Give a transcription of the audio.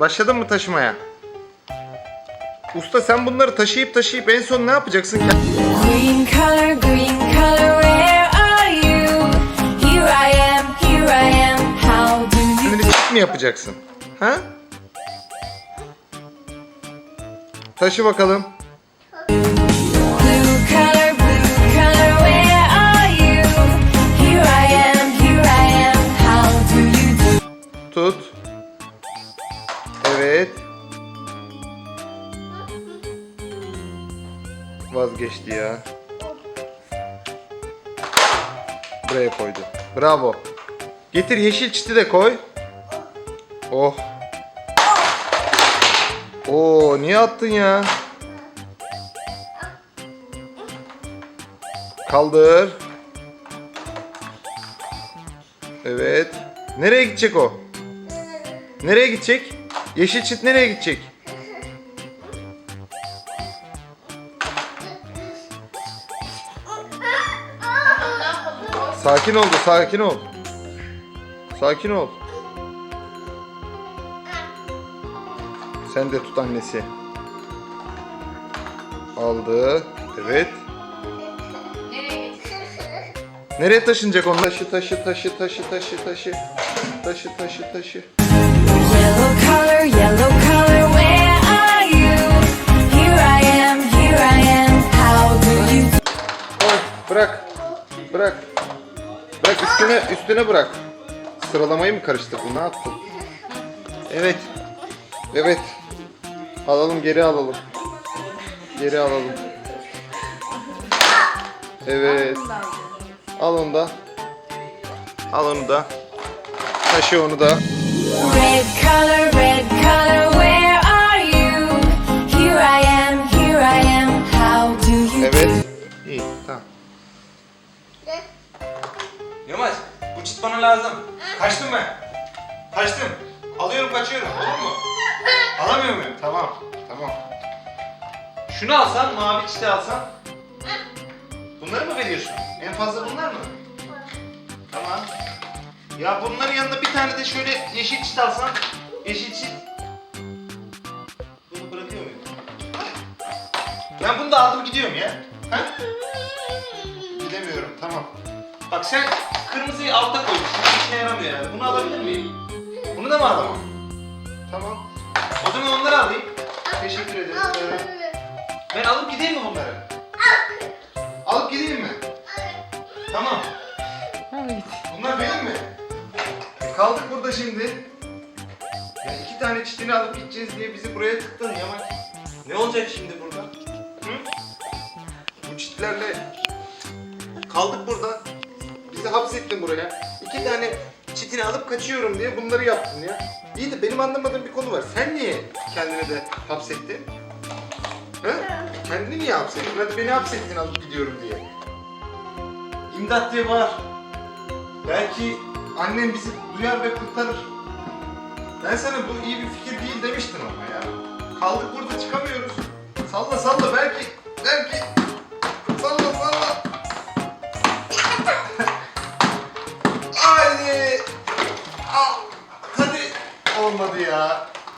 Başladın mı taşımaya? Usta sen bunları taşıyıp taşıyıp en son ne yapacaksın? Green color, green color, where are you? Here I am, here I am. How do you Şimdi çift mi yapacaksın? Ha? Taşı bakalım. Evet. Vazgeçti ya. Buraya koydu. Bravo. Getir yeşil çiti de koy. Oh. Oo niye attın ya? Kaldır. Evet. Nereye gidecek o? Nereye gidecek? Yeşil çit nereye gidecek? Sakin ol, sakin ol. Sakin ol. Sen de tut annesi. Aldı. Evet. Nereye taşınacak onlar? Taşı taşı taşı taşı taşı taşı. Taşı taşı taşı. Color, yellow color, where are you? Here I am, here I am. How do you? Koy, bırak. Bırak. Bırak üstüne üstüne bırak. Sıralamayı mı karıştırdın? Ne yaptın? Evet. Evet. Alalım geri alalım. Geri alalım. Evet. Al onu da. Al onu da. Taşı onu da. Red color, red color, where are you? Here I am, here I am. How do you Evet. İyi tamam. Yılmaz bu çit bana lazım. Kaçtım ben. Kaçtım. Alıyorum kaçıyorum olur mu? Alamıyor muyum? Tamam. Tamam. Şunu alsan mavi çiti alsan. Bunları mı veriyorsun? En fazla bunlar mı? Tamam. Ya bunların yanında bir tane de şöyle yeşil çit alsan. Yeşil çit. Bunu bırakıyor muyum? Ben bunu da aldım gidiyorum ya. Ha? Gidemiyorum tamam. Bak sen kırmızıyı altta. Şimdi işine yaramıyor yani. Bunu alabilir miyim? Bunu da mı alamam? Tamam. O zaman onları alayım. Teşekkür ederim. Ben alıp gideyim mi bunları? Kaldık burada şimdi. Ya iki tane çitini alıp gideceğiz diye bizi buraya tıktın Yaman. Ne olacak şimdi burada? Hı? Bu çitlerle kaldık burada. Bizi hapsettin buraya. İki tane çitini alıp kaçıyorum diye bunları yaptın ya. İyi de benim anlamadığım bir konu var. Sen niye kendini de hapsettin? He? Kendini niye hapsettin? Hadi beni hapsettin alıp gidiyorum diye. İmdat diye bağır. Belki Annem bizi duyar ve kurtarır. Ben sana bu iyi bir fikir değil demiştim ama ya. Kaldık burada çıkamıyoruz. Salla salla belki, belki. Salla salla. Haydi. Al. Hadi. Olmadı ya.